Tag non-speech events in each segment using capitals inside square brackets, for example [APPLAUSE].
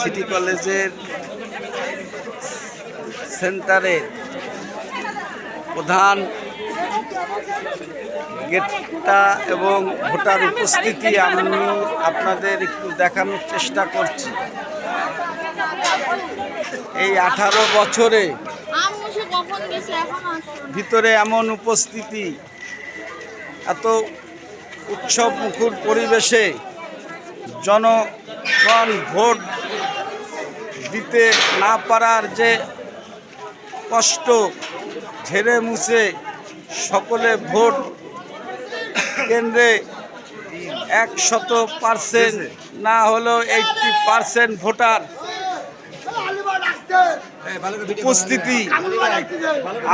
City কলেজের সেন্টারের প্রধান গেটটা এবং ভোটার উপস্থিতি আমি আপনাদের একটু দেখানোর চেষ্টা করছি। এই আঠারো বছরে ভিতরে এমন উপস্থিতি, এত উৎসব মুখর পরিবেশে জনগণ ভোট দিতে না পারার যে কষ্ট, ঝেড়ে মুছে সকলে ভোট কেন্দ্রে একশত পার্সেন্ট, না হলেও এইটটি পার্সেন্ট ভোটার উপস্থিতি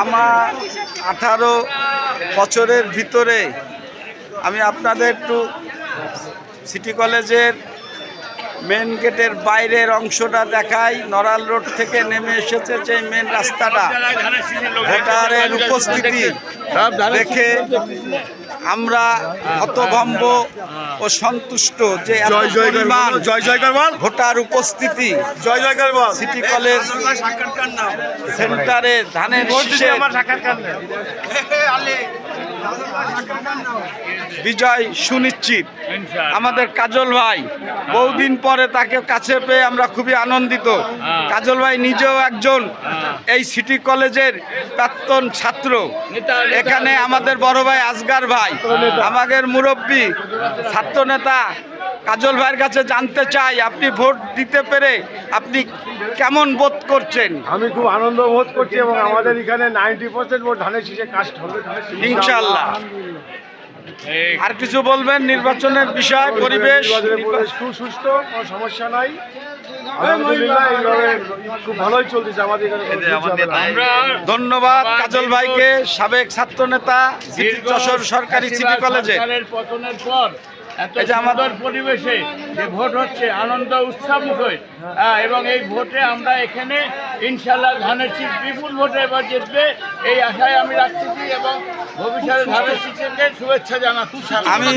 আমার আঠারো বছরের ভিতরে। আমি আপনাদের একটু সিটি কলেজের মেন গেটের বাইরের অংশটা দেখাই। নড়াল রোড থেকে নেমে এসেছে যে মেন রাস্তাটা। ভোটারের উপস্থিতি দেখে আমরা হতভম্ব ও সন্তুষ্ট যে জয় জয় জয়কার ভোটার উপস্থিতি। জয় জয়কার বল। সিটি কলেজ সেন্টারে ধানের বিজয় সুনিশ্চিত। আমাদের কাজল ভাই বহুদিন পরে তাকে কাছে পেয়ে আমরা খুবই আনন্দিত। কাজল ভাই নিজেও একজন এই সিটি কলেজের প্রাক্তন ছাত্র। এখানে আমাদের বড় ভাই আসগার ভাই আমাদের মুরব্বী ছাত্র নেতা কাজল ভাইয়ের কাছে জানতে চাই আপনি ভোট দিতে পেরে আপনি কেমন বোধ করছেন? আমি খুব আনন্দ বোধ করছি এবং আমাদের এখানে নাইনটি পার্সেন্ট ভোট ধানের শীষে কাস্ট হবে। ইনশাল্লাহ। আর কিছু বলবেন নির্বাচনের বিষয় পরিবেশ? পরিবেশ খুব সুস্থ কোনো সমস্যা নাই। ধন্যবাদ কাজল ভাইকে সাবেক ছাত্র নেতা যশোর সরকারি সিটি কলেজে। পতনের পর এত যে আমাদের- পরিবেশে যে ভোট হচ্ছে আনন্দ উৎসব হ্যাঁ, এবং এই ভোটে আমরা এখানে ইনশাল্লাহ ধানের শীত বিপুল ভোটে এবার জিতবে এই আশায় আমি রাখতেছি এবং ভবিষ্যতে ধানের শীতকে শুভেচ্ছা জানাচ্ছি। আমি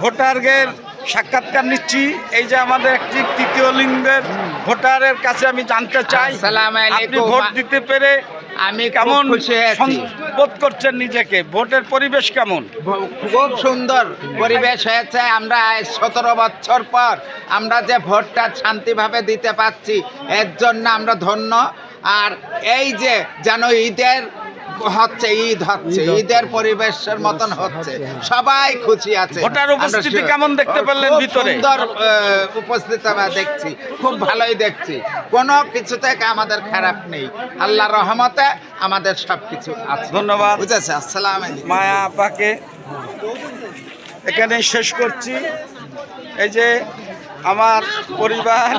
ভোটারদের সাক্ষাৎকার নিচ্ছি। এই যে আমাদের একটি তৃতীয় লিঙ্গের ভোটারের কাছে আমি জানতে চাই আপনি। ভোট দিতে পেরে আমি কেমন বোধ করছেন নিজেকে? ভোটের পরিবেশ কেমন? খুব সুন্দর পরিবেশ হয়েছে। আমরা সতেরো বছর পর আমরা যে ভোটটা শান্তিভাবে দিতে পারছি এর জন্য আমরা ধন্য। আর এই যে যেন ঈদের হচ্ছে ঈদ হচ্ছে ঈদের পরিবেশের মতন হচ্ছে। সবাই খুশি আছে। ভোটার উপস্থিতি কেমন দেখতে পারলেন ভিতরে? সুন্দর আহ, উপস্থিতি আমরা দেখছি। খুব ভালোই দেখছি। কোনো কিছু থেকে আমাদের খারাপ নেই। আল্লাহ রহমতে আমাদের সব কিছু আছে। ধন্যবাদ। বুঝেছে আসসালাম মায়া আপাকে এখানে শেষ করছি। এই যে আমার পরিবার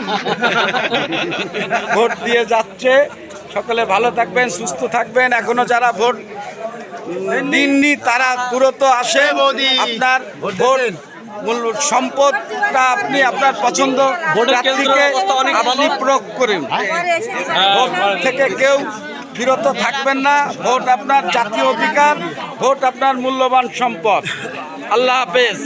[LAUGHS] ভোট দিয়ে যাচ্ছে। সকলে ভালো থাকবেন সুস্থ থাকবেন। এখনও যারা ভোট দিননি তারা দূরত আসে। আপনার ভোট মূল সম্পদটা আপনি আপনার পছন্দ প্রার্থীকে আপনি প্রয়োগ করুন। ভোট থেকে কেউ বিরত থাকবেন না। ভোট আপনার জাতীয় অধিকার ভোট আপনার মূল্যবান সম্পদ। আল্লাহ হাফেজ।